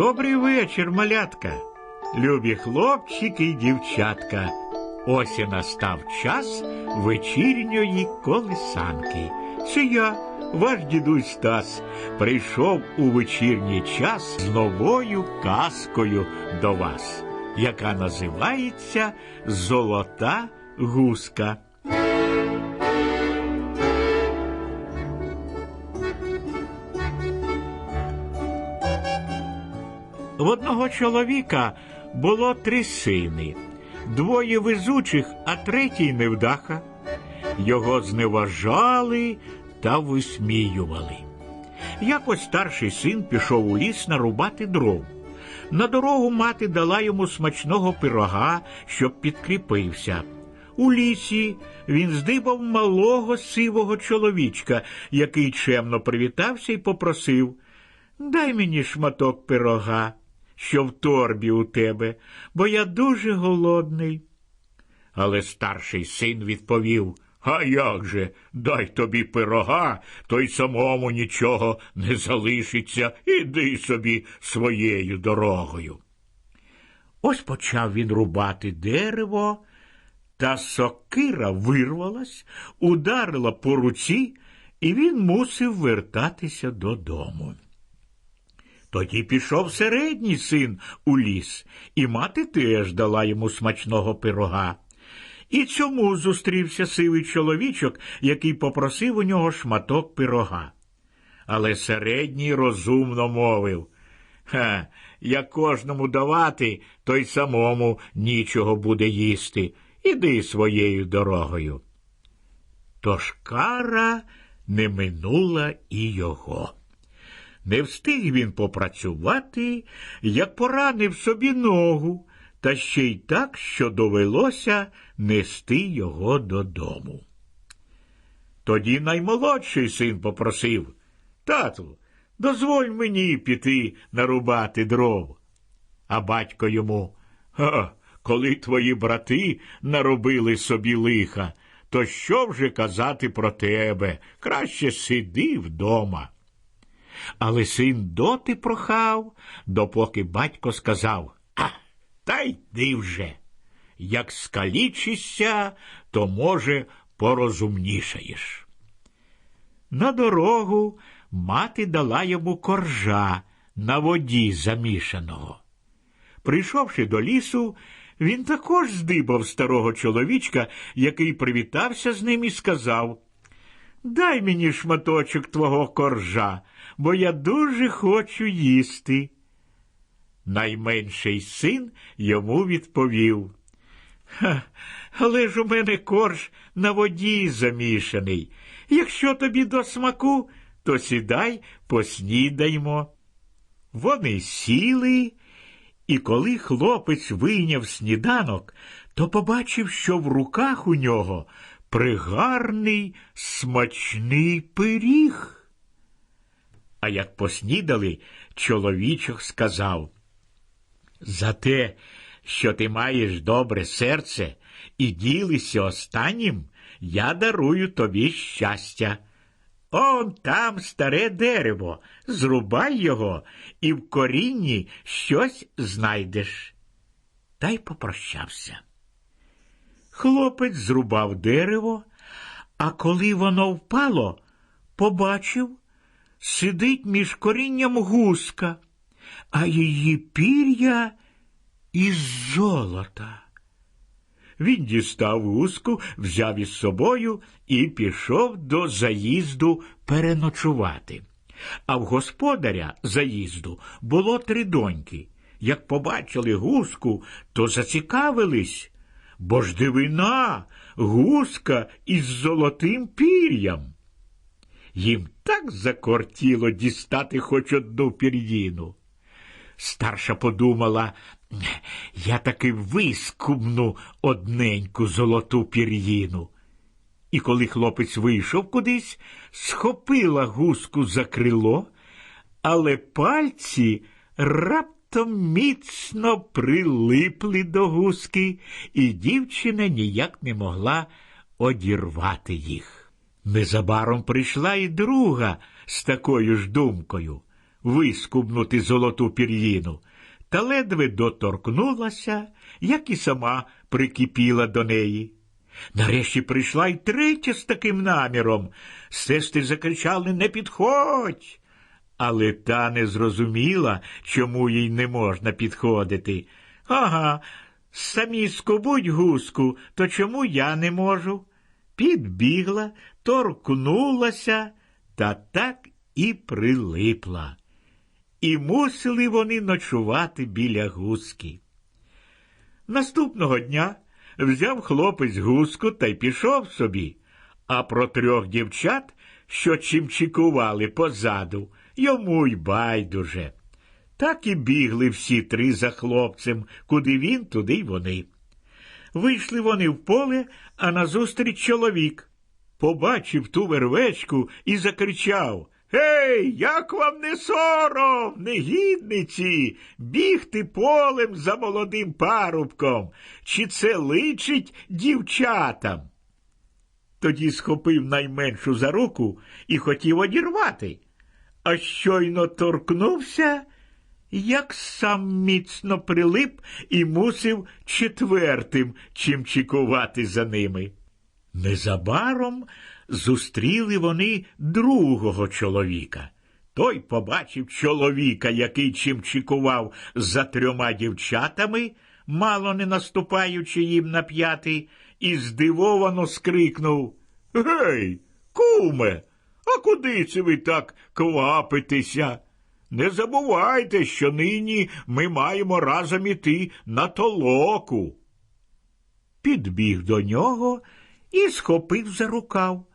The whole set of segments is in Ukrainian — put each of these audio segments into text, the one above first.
Добрий вечір, малятка, любі хлопчики й дівчатка. Ось і настав час вечірньої колисанки. Це я, ваш дідусь Стас, прийшов у вечірній час з новою казкою до вас, яка називається Золота гуска. В одного чоловіка було три сини, двоє везучих, а третій невдаха. Його зневажали та висміювали. Якось старший син пішов у ліс нарубати дров. На дорогу мати дала йому смачного пирога, щоб підкріпився. У лісі він здибав малого сивого чоловічка, який чемно привітався і попросив Дай мені шматок пирога, що в торбі у тебе, бо я дуже голодний. Але старший син відповів А як же, дай тобі пирога, то й самому нічого не залишиться, іди собі своєю дорогою. Ось почав він рубати дерево, та сокира вирвалась, ударила по руці, і він мусив вертатися додому. Тоді пішов середній син у ліс, і мати теж дала йому смачного пирога. І цьому зустрівся сивий чоловічок, який попросив у нього шматок пирога. Але середній розумно мовив Ха, як кожному давати, то й самому нічого буде їсти. Іди своєю дорогою. Тож кара не минула і його. Не встиг він попрацювати, як поранив собі ногу, та ще й так, що довелося нести його додому. Тоді наймолодший син попросив Тату, дозволь мені піти нарубати дров. А батько йому «Ха, коли твої брати наробили собі лиха, то що вже казати про тебе? Краще сиди вдома. Але син доти прохав, допоки батько сказав А, та йди вже. Як скалічишся, то, може, порозумнішаєш. На дорогу мати дала йому коржа на воді замішаного. Прийшовши до лісу, він також здибав старого чоловічка, який привітався з ним і сказав Дай мені шматочок твого коржа, бо я дуже хочу їсти. Найменший син йому відповів. Ха, але ж у мене корж на воді замішаний. Якщо тобі до смаку, то сідай, поснідаймо. Вони сіли, і коли хлопець вийняв сніданок, то побачив, що в руках у нього пригарний смачний пиріг. А як поснідали, чоловічок сказав За те, що ти маєш добре серце і ділися останнім, я дарую тобі щастя. Он там старе дерево, зрубай його і в корінні щось знайдеш. Та й попрощався. Хлопець зрубав дерево, а коли воно впало, побачив, сидить між корінням гуска, а її пір'я із золота. Він дістав гуску, взяв із собою і пішов до заїзду переночувати. А в господаря заїзду було три доньки. Як побачили гуску, то зацікавились, бо ж дивина, гуска із золотим пір'ям. Їм так закортіло дістати хоч одну пір'їну. Старша подумала, я таки вискубну одненьку золоту пір'їну. І коли хлопець вийшов кудись, схопила гуску за крило, але пальці раптом міцно прилипли до гуски, і дівчина ніяк не могла одірвати їх. Незабаром прийшла і друга з такою ж думкою. вискубнути золоту пір'їну, та ледве доторкнулася, як і сама прикипіла до неї. Нарешті прийшла й третя з таким наміром. Сестри закричали Не підходь. Але та не зрозуміла, чому їй не можна підходити. Ага, самі скубуть гуску, то чому я не можу? Підбігла, торкнулася та так і прилипла. І мусили вони ночувати біля гуски. Наступного дня взяв хлопець гуску та й пішов собі, а про трьох дівчат, що чимчикували позаду, йому й байдуже. Так і бігли всі три за хлопцем, куди він, туди й вони. Вийшли вони в поле, а назустріч чоловік. Побачив ту вервечку і закричав Гей, як вам не сором, негідниці, бігти полем за молодим парубком, чи це личить дівчатам? Тоді схопив найменшу за руку і хотів одірвати, а щойно торкнувся, як сам міцно прилип і мусив четвертим чимчикувати за ними. Незабаром зустріли вони другого чоловіка. Той побачив чоловіка, який чимчикував за трьома дівчатами, мало не наступаючи їм на п'яти, і здивовано скрикнув Гей, куме, а куди це ви так квапитеся? Не забувайте, що нині ми маємо разом іти на толоку. Підбіг до нього і схопив за рукав.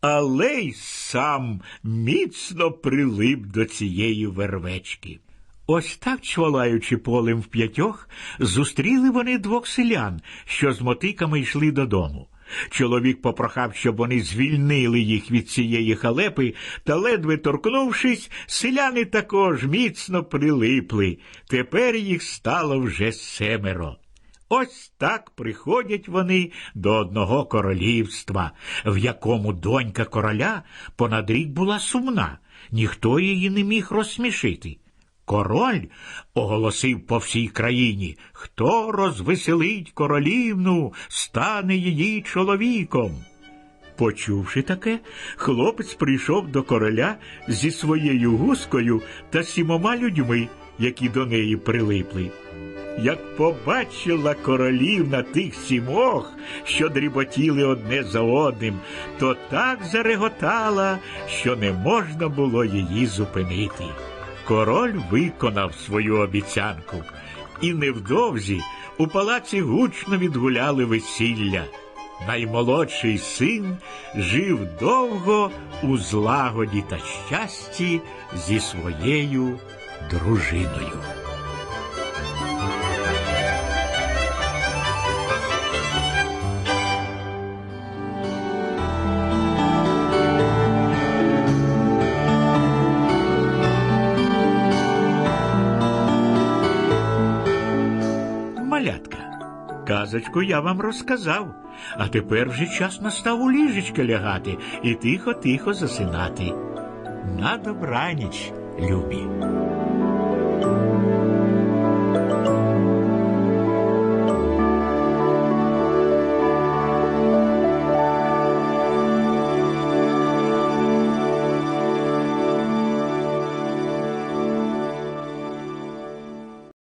Але й сам міцно прилип до цієї вервечки. Ось так, чвалаючи полем в п'ятьох, зустріли вони двох селян, що з мотиками йшли додому. Чоловік попрохав, щоб вони звільнили їх від цієї халепи, та, ледве торкнувшись, селяни також міцно прилипли. Тепер їх стало вже семеро. Ось так приходять вони до одного королівства, в якому донька короля понад рік була сумна, ніхто її не міг розсмішити. Король оголосив по всій країні, хто розвеселить королівну, стане її чоловіком. Почувши таке, хлопець прийшов до короля зі своєю гускою та сімома людьми, які до неї прилипли. Як побачила королівна тих сімох, що дріботіли одне за одним, то так зареготала, що не можна було її зупинити. Король виконав свою обіцянку, і невдовзі у палаці гучно відгуляли весілля. Наймолодший син жив довго у злагоді та щасті зі своєю дружиною. Казочку я вам розказав, а тепер вже час настав у ліжечка лягати і тихо-тихо засинати. На добраніч, любі.